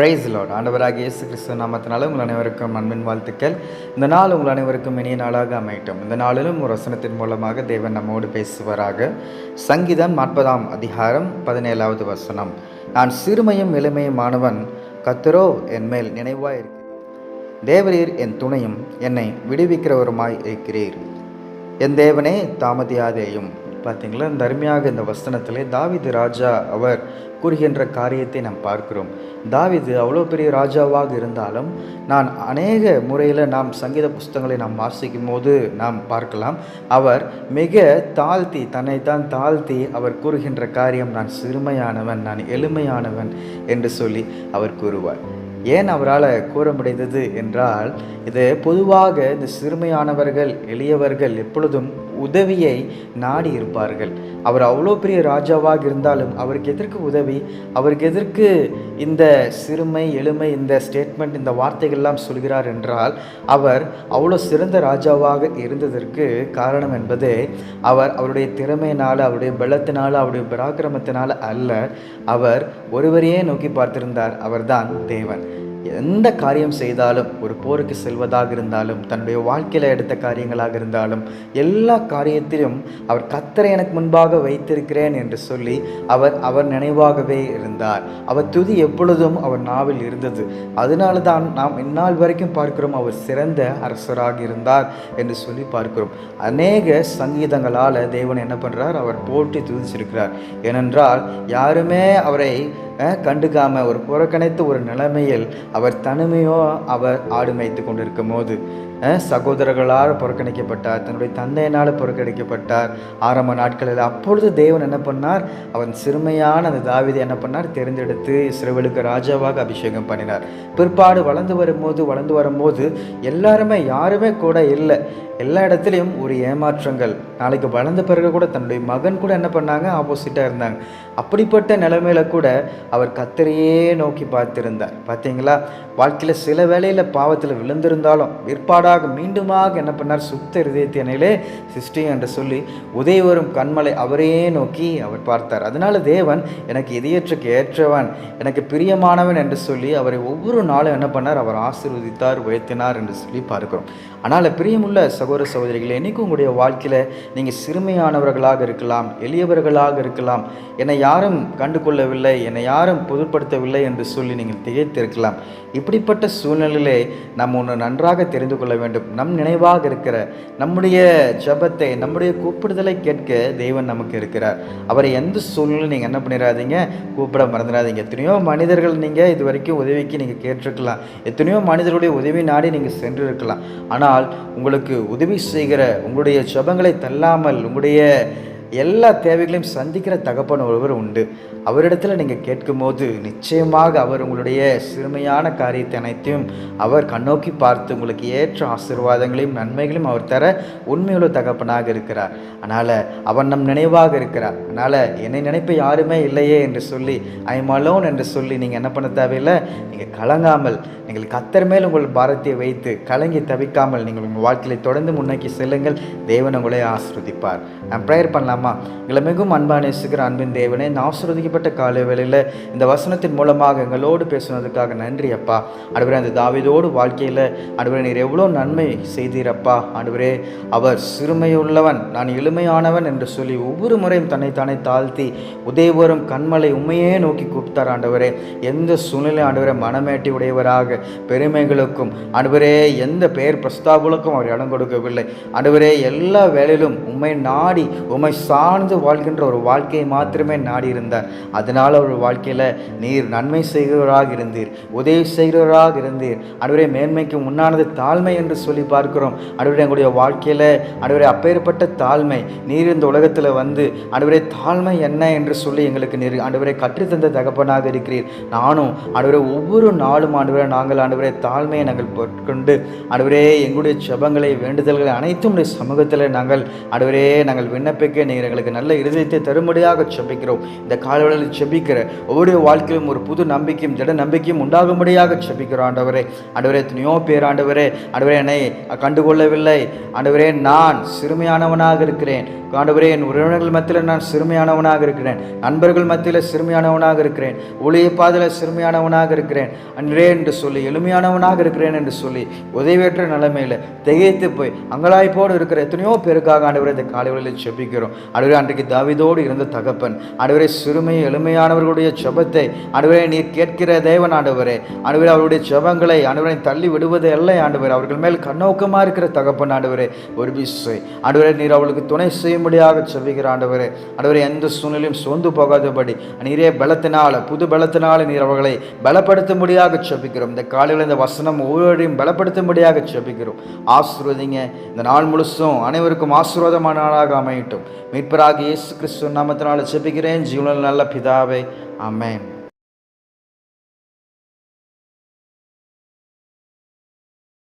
Price Lord ஆண்டவராக இயேசு கிறிஸ்து நாமத்தினால உங்கள் அனைவருக்கும் அன்பின் வாழ்த்துக்கள். இந்த நாள் உங்கள் அனைவருக்கும் இனிய நாளாக அமையட்டும். இந்த நாளிலும் ஒரு வசனத்தின் மூலமாக தேவன் நம்மோடு பேசுவாராக. சங்கீதம் நாற்பதாம் அதிகாரம் பதினேழாவது வசனம். நான் சிறுமையும் எளிமையுமானவன் கத்தரோ என் மேல் நினைவாய் இருக்கிறேன் தேவரீர் என் துணையும் என்னை விடுவிக்கிறவருமாய் இருக்கிறீர். என் தேவனே தாமதியாதேயும். பார்த்தீங்களா இந்த அருமையாக இந்த வசனத்திலே தாவிது ராஜா அவர் கூறுகின்ற காரியத்தை நாம் பார்க்கிறோம். தாவீது அவ்வளோ பெரிய ராஜாவாக இருந்தாலும் நான் அநேக முறையில் நாம் சங்கீத புஸ்தகங்களை நாம் வாசிக்கும் போது நாம் பார்க்கலாம். அவர் மிக தாழ்த்தி தன்னைத்தான் தாழ்த்தி அவர் கூறுகின்ற காரியம் நான் சிறுமையானவன் நான் எளிமையானவன் என்று சொல்லி அவர் கூறுவார். ஏன் அவரால் கூற முடிந்தது என்றால் இது பொதுவாக இந்த சிறுமையானவர்கள் எளியவர்கள் எப்பொழுதும் உதவியை நாடி இருப்பார்கள். அவர் அவ்வளோ பெரிய ராஜாவாக இருந்தாலும் அவருக்கு எதற்கு உதவி? அவருக்கு எதற்கு இந்த சிறுமை எளிமை இந்த ஸ்டேட்மெண்ட் இந்த வார்த்தைகள்லாம் சொல்கிறார் என்றால் அவர் அவ்வளோ சிறந்த ராஜாவாக இருந்ததற்கு காரணம் என்பது அவர் அவருடைய திறமையினால் அவருடைய பலத்தினால் அவருடைய பராக்கிரமத்தினால் அல்ல அவர் ஒருவரையே நோக்கி பார்த்திருந்தார். அவர்தான் தேவன். எந்த காரியம் செய்தாலும் ஒரு போருக்கு செல்வதாக இருந்தாலும் தன்னுடைய வாழ்க்கையில் எடுத்த காரியங்களாக இருந்தாலும் எல்லா காரியத்திலும் அவர் கத்தரை எனக்கு முன்பாக வைத்திருக்கிறேன் என்று சொல்லி அவர் அவர் நினைவாகவே இருந்தார். அவர் துதி எப்பொழுதும் அவர் நாவில் இருந்தது. அதனால தான் நாம் இந்நாள் வரைக்கும் பார்க்கிறோம் அவர் சிறந்த அரசராக இருந்தார் என்று சொல்லி பார்க்கிறோம். அநேக சங்கீதங்களால் தேவன் என்ன பண்ணுறார் அவர் போட்டி துதிச்சிருக்கிறார். ஏனென்றால் யாருமே அவரை கண்டுக்காம ஒரு புறக்கணித்த ஒரு நிலைமையில் அவர் தனிமையோ அவர் ஆடு மேய்த்து கொண்டிருக்கும் போது சகோதரர்களால் புறக்கணிக்கப்பட்டார் தன்னுடைய தந்தையினால் புறக்கணிக்கப்பட்டார். ஆரம்ப நாட்களில் அப்பொழுது தேவன் என்ன பண்ணார்? அவன் சிறுமையான அந்த தாவிதை என்ன பண்ணார்? தேர்ந்தெடுத்து சிறுவலுக்கு ராஜாவாக அபிஷேகம் பண்ணினார். பிற்பாடு வளர்ந்து வரும்போது வளர்ந்து வரும்போது எல்லாருமே யாருமே கூட இல்லை. எல்லா இடத்துலையும் ஒரு ஏமாற்றங்கள். நாளைக்கு வளர்ந்த பிறகு கூட தன்னுடைய மகன் கூட என்ன பண்ணாங்க? ஆப்போசிட்டாக இருந்தாங்க. அப்படிப்பட்ட நிலைமையில கூட அவர் கத்தரையே நோக்கி பார்த்திருந்தார். பார்த்தீங்களா? வாழ்க்கையில் சில வேளையில் பாவத்தில் விழுந்திருந்தாலும் பிற்பாடாக மீண்டுமாக என்ன பண்ணார்? சுத்த இருதயத்தினிலே சிருஷ்டி என்று சொல்லி உதவி வரும் கண்மலை அவரையே நோக்கி அவர் பார்த்தார். அதனால் தேவன் எனக்கு இதயற்றுக்கு ஏற்றவன் எனக்கு பிரியமானவன் என்று சொல்லி அவரை ஒவ்வொரு நாளும் என்ன பண்ணார்? அவர் ஆசீர்வதித்தார் உயர்த்தினார் என்று சொல்லி பார்க்கிறோம். ஆனால் பிரியமுள்ள சகோதர சகோதரிகளே என்னைக்கும் உங்களுடைய வாழ்க்கையில் நீங்கள் சிறுமையானவர்களாக இருக்கலாம் எளியவர்களாக இருக்கலாம். என்னை யாரும் கண்டு கொள்ளவில்லை என்னை யாரும் பொதுப்படுத்தவில்லை என்று சொல்லி நீங்கள் திகைத்திருக்கலாம். இப்படிப்பட்ட சூழ்நிலையிலே நாம் ஒன்று நன்றாக தெரிந்து கொள்ள வேண்டும். நம் நினைவாக இருக்கிற நம்முடைய ஜபத்தை நம்முடைய கூப்பிடுதலை கேட்க தெய்வன் நமக்கு இருக்கிறார். அவரை எந்த சூழ்நிலையும் நீங்கள் என்ன பண்ணிடாதீங்க கூப்பிட மறந்துடாதீங்க எத்தனையோ மனிதர்கள் நீங்கள் இது வரைக்கும் உதவிக்கு நீங்கள் கேட்டிருக்கலாம். எத்தனையோ மனிதர்களுடைய உதவி நாடி நீங்கள் சென்று இருக்கலாம் ஆனால் உங்களுக்கு உதவி செய்கிற உங்களுடைய ஜபங்களை தள்ளாமல் உங்களுடைய எல்லா தேவைகளையும் சந்திக்கிற தகப்பன் ஒருவர் உண்டு. அவரிடத்தில் நீங்கள் கேட்கும்போது நிச்சயமாக அவர் உங்களுடைய சிறுமையான காரியத்தை அனைத்தையும் அவர் கண்ணோக்கி பார்த்து உங்களுக்கு ஏற்ற ஆசீர்வாதங்களையும் நன்மைகளையும் அவர் தர உண்மையுள்ள தகப்பனாக இருக்கிறார். அதனால் அவர் நம் நினைவாக இருக்கிறார். அதனால் என்னை நினைப்பு யாருமே இல்லையே என்று சொல்லி ஐ அலோன் என்று சொல்லி நீங்கள் என்ன பண்ண தேவையில்லை? நீங்கள் கலங்காமல் நீங்கள் கத்தர் மேல் உங்கள் பாரத்தை வைத்து கலங்கி தவிக்காமல் நீங்கள் உங்கள் வாழ்க்கையை தொடர்ந்து முன்னோக்கி செல்லுங்கள். தேவன் உங்களை ஆசிர்வதிப்பார். நான் ப்ரேயர் பண்ணலாம்? எங்களை மிகவும் அன்பான நேசிக்கிற அன்பின் தேவனே நான் ஆசிர்வதிக்கப்பட்ட காலை வேளையில் இந்த வசனத்தின் மூலமாக எங்களோடு பேசுனதுக்காக நன்றி அப்பா. அடுவரே அந்த தாவிதோடு வாழ்க்கையில் அடுவரே நீர் எவ்வளோ நன்மை செய்தீரப்பா. அடுவரே அவர் சிறுமையுள்ளவன் நான் எளிமையானவன் என்று சொல்லி ஒவ்வொரு முறையும் தன்னைத்தானே தாழ்த்தி உதயவரும் கண்மலை உண்மையே நோக்கி கூப்பிட்டார் ஆண்டவரே. எந்த சூழ்நிலை ஆண்டவரே மனமேட்டி உடையவராக பெருமைகளுக்கும் ஆண்டவரே எந்த பெயர் பிரஸ்தாபுகளுக்கும் அவர் இடம் கொடுக்கவில்லை. ஆண்டவரே எல்லா வேலையிலும் உண்மை நாடி உண்மை சார்ந்து வாழ்கின்ற ஒரு வாழ்க்கையை மாத்திரமே நாடி இருந்தார் அதனால் அவர் வாழ்க்கையில் நீர் நன்மை செய்கிறவராக இருந்தீர் உதவி செய்கிறவராக இருந்தீர். ஆண்டவரே மேன்மைக்கு முன்னானது தாழ்மை என்று சொல்லி பார்க்கிறோம். ஆண்டவரே எங்களுடைய வாழ்க்கையில் அடுவரை அப்பேற்பட்ட தாழ்மை நீர் இந்த உலகத்தில் வந்து ஆண்டவரே தாழ்மை என்ன என்று சொல்லி எங்களுக்கு நீர் அடுவரை கற்றுத்தந்த தகப்பனாக இருக்கிறீர். நானும் ஆண்டவரே ஒவ்வொரு நாளும் ஆண்டவரே நாங்கள் ஆண்டவரே தாழ்மையை நாங்கள் கொண்டு அடுவரே எங்களுடைய செபங்களை வேண்டுதல்களை அனைத்தும் உடைய சமூகத்தில் நாங்கள் அடுவரே நாங்கள் விண்ணப்பிக்க நீர் நீர் எங்களுக்கு நல்ல இருதயத்தை தரும்படியாக செபிக்கிறோம். இந்த காலவெளியில் செபிக்கிற ஒவ்வொரு வாழ்க்கையிலும் ஒரு புது நம்பிக்கையும் திட நம்பிக்கையும் உண்டாகும்படியாக செபிக்கிறோம். ஆண்டவரே ஆண்டவரே எத்தனையோ பேர் ஆண்டவரே ஆண்டவரே என்னை கண்டுகொள்ளவில்லை. ஆண்டவரே நான் சிறுமையானவனாக இருக்கிறேன். ஆண்டவரே என் உறவினர்கள் மத்தியில் நான் சிறுமையானவனாக இருக்கிறேன். நண்பர்கள் மத்தியில் சிறுமையானவனாக இருக்கிறேன். ஊழிய பாதையில் சிறுமையானவனாக இருக்கிறேன். அன்றே என்று சொல்லி எளிமையானவனாக இருக்கிறேன் என்று சொல்லி உதவியற்ற நிலைமையில் திகைத்து போய் அங்கலாய்ப்போடு இருக்கிற எத்தனையோ பேருக்காக ஆண்டவரை இந்த காலைகளில் செபிக்கிறோம். அடுவரே அன்றைக்கு தாவிதோடு இருந்த தகப்பன் அடுவரே சிறுமை எளிமையானவர்களுடைய செபத்தை அடுவரே நீர் கேட்கிற தேவன் ஆண்டவரே. அடுவரே அவருடைய ஜெபங்களை அடுவரை தள்ளி விடுவது இல்லை ஆண்டவர். அவர்கள் மேல் கண்ணோக்கமாக இருக்கிற தகப்பன் ஆண்டவரே ஒரு பிசை அடுவரே நீர் அவளுக்கு துணை செய்யும்படியாக செவிக்கிற ஆண்டவரே. அடுவரே எந்த சூழ்நிலையும் சோர்ந்து போகாதபடி நீரே பலத்தினால புது பலத்தினால நீர் அவர்களை பலப்படுத்தும்படியாக செபிக்கிறோம். இந்த காலையில் இந்த வசனம் ஒவ்வொருவரையும் பலப்படுத்தும்படியாக செபிக்கிறோம். ஆசிர்வதிங்க. இந்த நாள் முழுசும் அனைவருக்கும் ஆசீர்வாதமான நாளாக அமையட்டும். மீட்பராக இயேசு கிறிஸ்து நாமத்தினால் செபிக்கிறேன் ஜீவனில் நல்ல பிதாவை. அமேன்